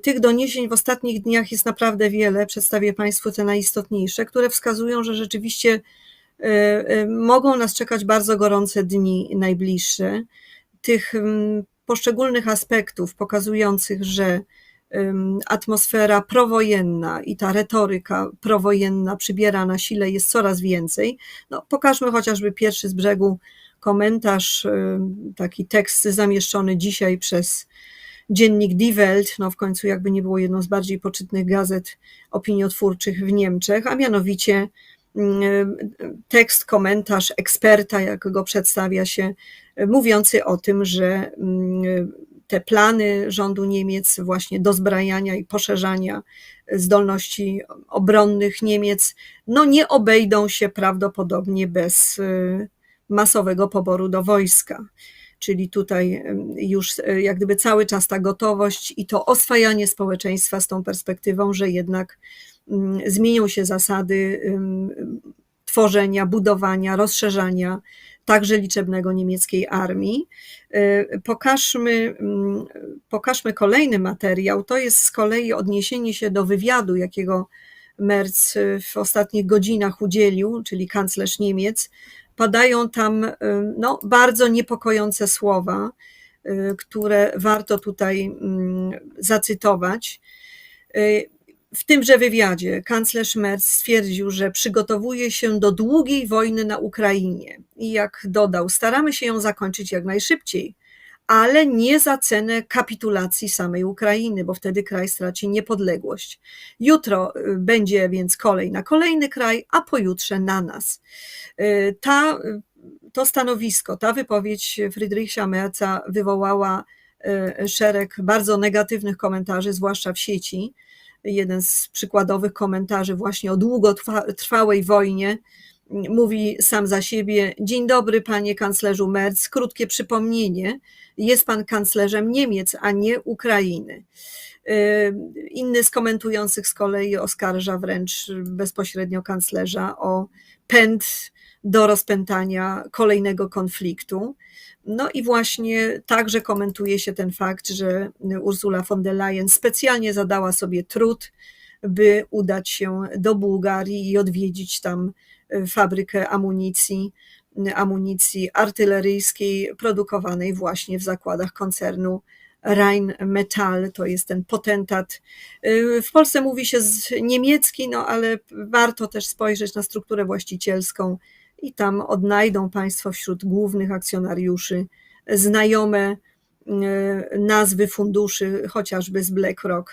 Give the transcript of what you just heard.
Tych doniesień w ostatnich dniach jest naprawdę wiele. Przedstawię Państwu te najistotniejsze, które wskazują, że rzeczywiście e, e, mogą nas czekać bardzo gorące dni najbliższe. Tych poszczególnych aspektów pokazujących, że atmosfera prowojenna i ta retoryka prowojenna przybiera na sile, jest coraz więcej. No, pokażmy chociażby pierwszy z brzegu komentarz, em, taki tekst zamieszczony dzisiaj przez dziennik Die Welt, no w końcu jakby nie było jedną z bardziej poczytnych gazet opiniotwórczych w Niemczech, a mianowicie mm, tekst, komentarz eksperta, jak go przedstawia się, mówiący o tym, że mm, te plany rządu Niemiec właśnie dozbrajania i poszerzania zdolności obronnych Niemiec, no nie obejdą się prawdopodobnie bez y, masowego poboru do wojska. Czyli tutaj już e, jak gdyby cały czas ta gotowość i to oswajanie społeczeństwa z tą perspektywą, że jednak mm, zmienią się zasady tworzenia, budowania, rozszerzania także liczebnego niemieckiej armii. E, Pokażmy, mm, pokażmy kolejny materiał. To jest z kolei odniesienie się do wywiadu, jakiego Merz w ostatnich godzinach udzielił, czyli kanclerz Niemiec. Padają tam y, no, bardzo niepokojące słowa, y, które warto tutaj mm, zacytować. Y, W tymże wywiadzie kanclerz Merz stwierdził, że przygotowuje się do długiej wojny na Ukrainie i jak dodał, staramy się ją zakończyć jak najszybciej, ale nie za cenę kapitulacji samej Ukrainy, bo wtedy kraj straci niepodległość. Jutro y, będzie więc kolej na kolejny kraj, a pojutrze na nas. Y, Ta, to stanowisko, ta wypowiedź Friedricha Merza wywołała y, szereg bardzo negatywnych komentarzy, zwłaszcza w sieci. Jeden z przykładowych komentarzy właśnie o długotrwałej wojnie mówi sam za siebie: Dzień dobry, panie kanclerzu Merz. Krótkie przypomnienie. Jest pan kanclerzem Niemiec, a nie Ukrainy. Y, Inny z komentujących z kolei oskarża wręcz bezpośrednio kanclerza o pęd do rozpętania kolejnego konfliktu. No i właśnie także komentuje się ten fakt, że Ursula von der Leyen specjalnie zadała sobie trud, by udać się do Bułgarii i odwiedzić tam fabrykę amunicji, amunicji artyleryjskiej produkowanej właśnie w zakładach koncernu Rheinmetall, to jest ten potentat. W Polsce mówi się z niemiecki, no ale warto też spojrzeć na strukturę właścicielską i tam odnajdą Państwo wśród głównych akcjonariuszy znajome e, nazwy funduszy, chociażby z BlackRock